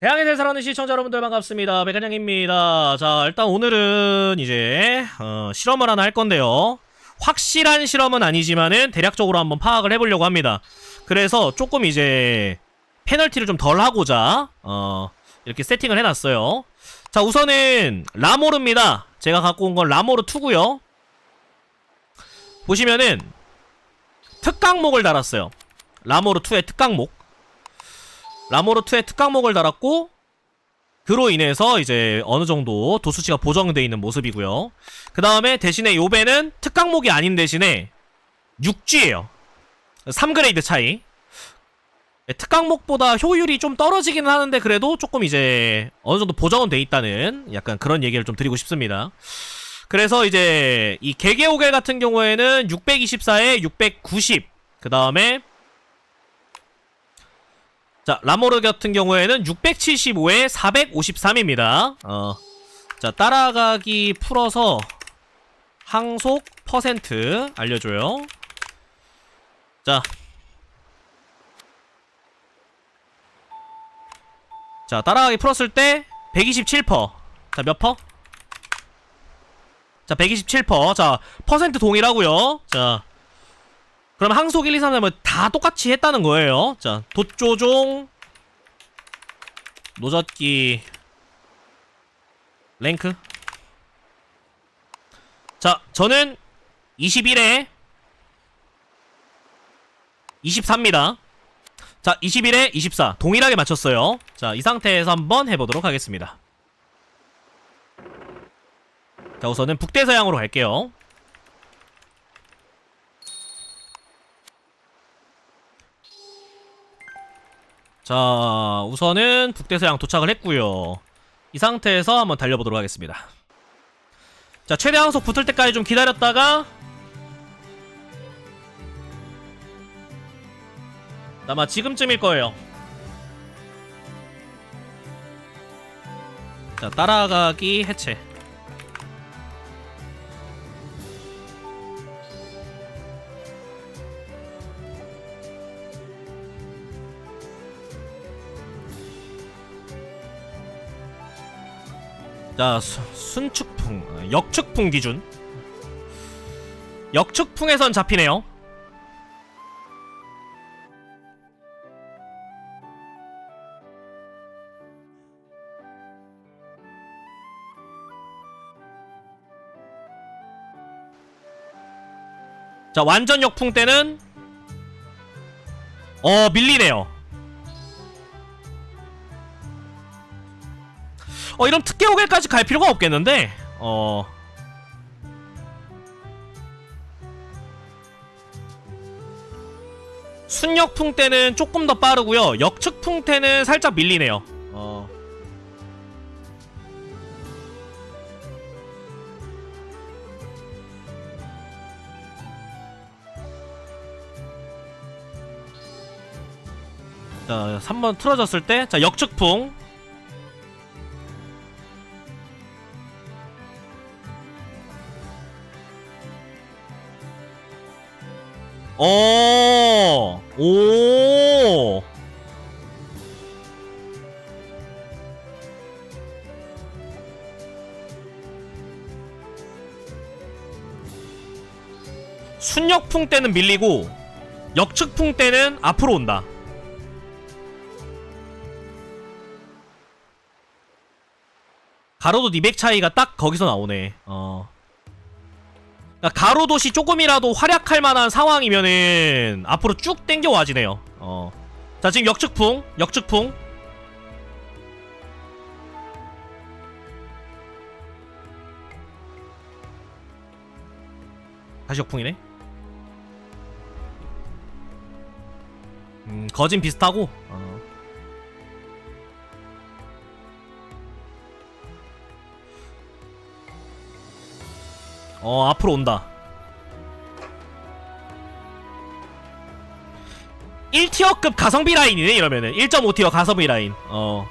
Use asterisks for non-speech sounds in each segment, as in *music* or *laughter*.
대학에 살아가는 시청자 여러분들 반갑습니다. 백안양입니다. 자, 일단 오늘은 이제 어, 실험을 하나 할 건데요. 확실한 실험은 아니지만은 대략적으로 한번 파악을 해보려고 합니다. 그래서 조금 이제 페널티를 좀 덜 하고자 어, 이렇게 세팅을 해놨어요. 자, 우선은 라모르입니다. 제가 갖고 온 건 라모르 2고요. 보시면은 특강목을 달았어요. 라모르 2의 특강목. 라모르2의 특강목을 달았고 그로 인해서 이제 어느 정도 도수치가 보정되어 있는 모습이고요. 그 다음에 대신에 요배는 특강목이 아닌 대신에 6G예요. 3그레이드 차이. 네, 특강목보다 효율이 좀 떨어지긴 하는데 그래도 조금 이제 어느 정도 보정은 돼 있다는 약간 그런 얘기를 좀 드리고 싶습니다. 그래서 이제 이 개개오겔 같은 경우에는 624에 690. 그 다음에 자, 라모르 같은 경우에는 675에 453입니다. 어. 자, 따라가기 풀어서 항속 퍼센트 알려줘요. 자. 자, 따라가기 풀었을 때 127%. 자, 몇 퍼? 자, 127%. 자, 퍼센트 동일하고요. 자, 그럼 항속 1, 2, 3, 4은 다 똑같이 했다는 거예요. 자, 돛조종, 노젓기, 랭크. 자, 저는 21에 24입니다. 자, 21에 24. 동일하게 맞췄어요. 자, 이 상태에서 한번 해보도록 하겠습니다. 자, 우선은 북대서양으로 갈게요. 자, 우선은 북대서양 도착을 했고요. 이 상태에서 한번 달려보도록 하겠습니다. 자, 최대 항속 붙을 때까지 좀 기다렸다가 아마 지금쯤일 거예요. 자, 따라가기 해체. 자, 수- 순축풍, 어, 역축풍 기준. 역축풍에선 잡히네요. 자, 완전 역풍 때는 어, 밀리네요. 어 이런 특계 오겔까지 갈 필요가 없겠는데? 어. 순역풍 때는 조금 더 빠르고요. 역측풍 때는 살짝 밀리네요. 어. 자, 3번 틀어졌을 때, 자, 역측풍. 어, 오. 순역풍 때는 밀리고 역측풍 때는 앞으로 온다. 가로도 200 차이가 딱 거기서 나오네. 어. 그러니까 가로도시 조금이라도 활약할 만한 상황이면은 앞으로 쭉 땡겨 와지네요. 어. 자 지금 역측풍, 역측풍. 다시 역풍이네. 음, 거진 비슷하고. 어. 어 앞으로 온다. 1티어급 가성비 라인이네 이러면은. 1.5티어 가성비 라인. 어.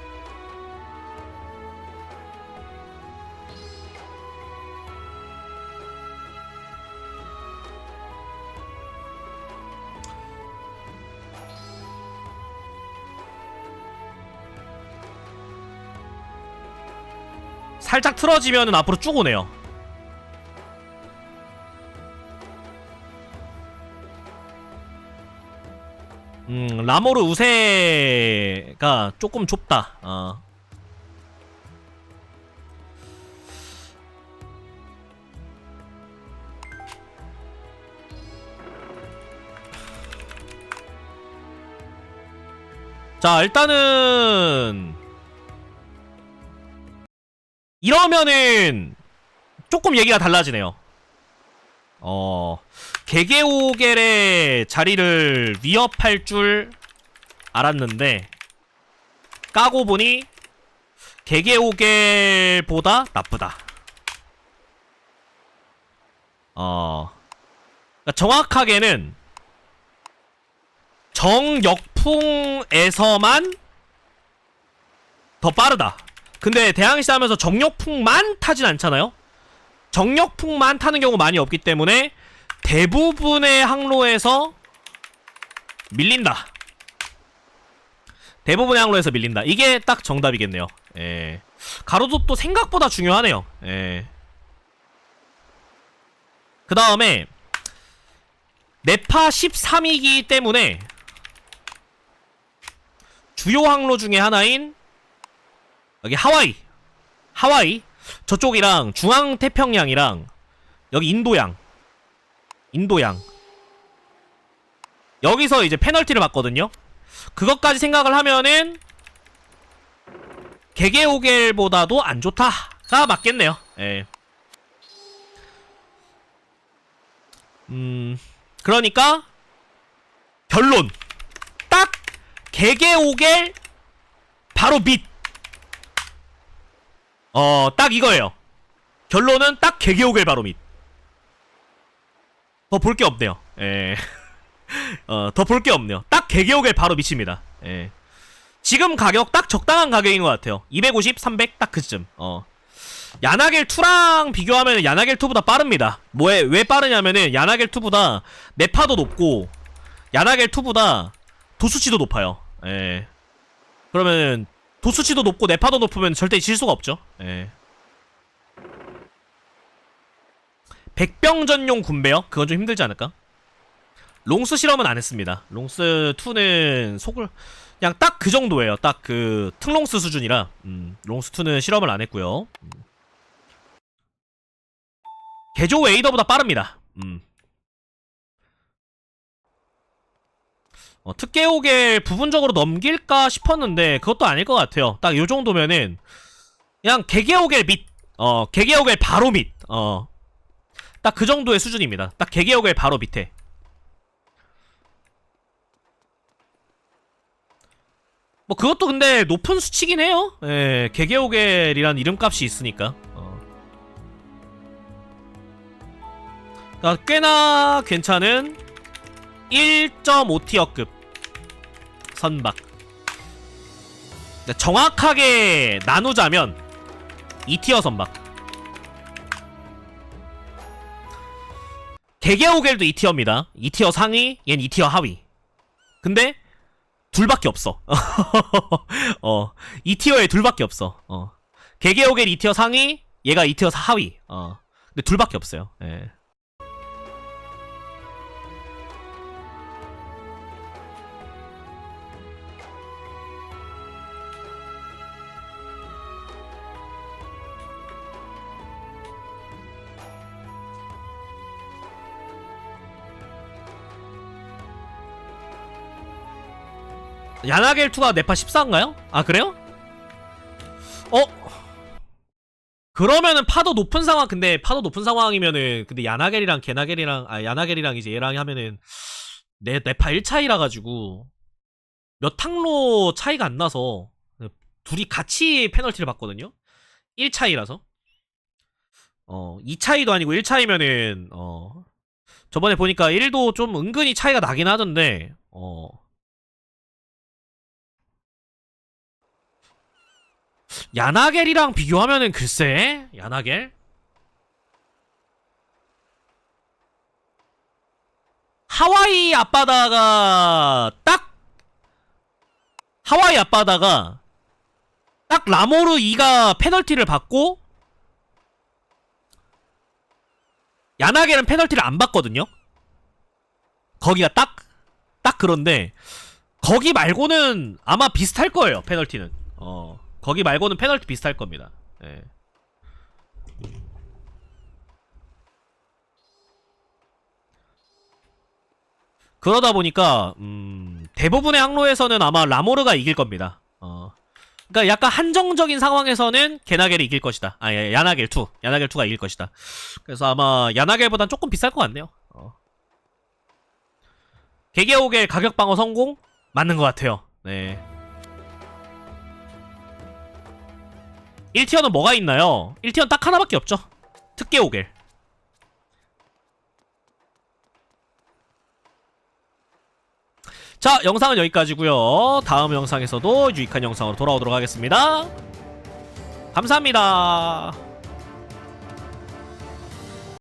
살짝 틀어지면은 앞으로 쭉 오네요. 라모르 우세가 조금 좁다. 어. 자, 일단은 이러면은 조금 얘기가 달라지네요. 어, 개개오겔의 자리를 위협할 줄 알았는데 까고 보니 개개오겔보다 나쁘다. 어, 그러니까 정확하게는 정역풍에서만 더 빠르다. 근데 대항시 하면서 정역풍만 타진 않잖아요? 정역풍만 타는 경우 많이 없기 때문에 대부분의 항로에서 밀린다. 대부분의 항로에서 밀린다. 이게 딱 정답이겠네요. 예. 가로도도 생각보다 중요하네요. 예. 그 다음에 네파 13이기 때문에 주요 항로 중에 하나인 여기 하와이 하와이 저쪽이랑 중앙 태평양이랑 여기 인도양 인도양 여기서 이제 페널티를 받거든요 그것까지 생각을 하면은 개개오겔보다도 안 좋다가 맞겠네요 예. 음 그러니까 결론 딱 개개오겔 바로 밑 어, 딱 이거예요. 결론은 딱 개개오겔 바로 밑. 더 볼 게 없네요. 예. 어, 더 볼 게 없네요. 딱 개개오겔 바로 밑입니다. 예. 지금 가격 딱 적당한 가격인 것 같아요. 250, 300 딱 그쯤. 어. 야나겔 2랑 비교하면 야나겔 2보다 빠릅니다. 뭐에 왜 빠르냐면은 야나겔 2보다 네파도 높고 야나겔 2보다 도수치도 높아요. 예. 그러면 도수치도 높고 네파도 높으면 절대 질 수가 없죠. 예. 백병 전용 군배요? 그건 좀 힘들지 않을까? 롱스 실험은 안 했습니다. 롱스 2는 속을 그냥 딱 그 정도예요. 딱 그 특롱스 수준이라 음, 롱스 2는 실험을 안 했고요. 음. 개조 웨이더보다 빠릅니다. 음. 어, 특개오겔 부분적으로 넘길까 싶었는데 그것도 아닐 것 같아요. 딱요 정도면은 그냥 개개오겔 밑, 어 개개오겔 바로 밑, 어. 딱 그 정도의 수준입니다. 딱 개개오겔 바로 밑에. 뭐 그것도 근데 높은 수치긴 해요. 예, 개개오겔이란 이름값이 있으니까. 어. 그러니까 꽤나 괜찮은 1.5티어급 선박. 정확하게 나누자면 2티어 선박. 개개오겔도 2티어입니다. 2티어 상위, 얜 2티어 하위. 근데 둘밖에 없어. *laughs* 어, 2티어에 둘밖에 없어. 어. 개개오겔 2티어 상위, 얘가 2티어 하위. 어. 근데 둘밖에 없어요. 예. 야나겔2가 네파 14인가요? 아 그래요? 어? 그러면은 파도 높은 상황 근데 파도 높은 상황이면은 근데 야나겔이랑 게나겔이랑 아 야나겔이랑 이제 얘랑 하면은 네 네파 1차이라 가지고 몇 탕로 차이가 안 나서 둘이 같이 페널티를 받거든요. 1차이라서 어 2차이도 아니고 1차이면은 어 저번에 보니까 1도 좀 은근히 차이가 나긴 하던데 어 야나겔이랑 비교하면은 글쎄 야나겔 하와이 앞바다가 딱 하와이 앞바다가 딱 라모르 2가 페널티를 받고 야나겔은 페널티를 안 받거든요. 거기가 딱 딱 그런데 거기 말고는 아마 비슷할 거예요 페널티는. 어, 거기 말고는 페널티 비슷할 겁니다. 예. 그러다 보니까, 음, 대부분의 항로에서는 아마 라모르가 이길 겁니다. 어. 그러니까 약간 한정적인 상황에서는 게나겔이 이길 것이다. 아, 예, 야나겔 2. 야나겔 2가 이길 것이다. 그래서 아마 야나겔보단 조금 비쌀 것 같네요. 어. 개개오겔 가격 방어 성공? 맞는 것 같아요. 네. 1티어는 뭐가 있나요? 1티어는 딱 하나밖에 없죠. 특개오겔. 자, 영상은 여기까지고요. 다음 영상에서도 유익한 영상으로 돌아오도록 하겠습니다. 감사합니다.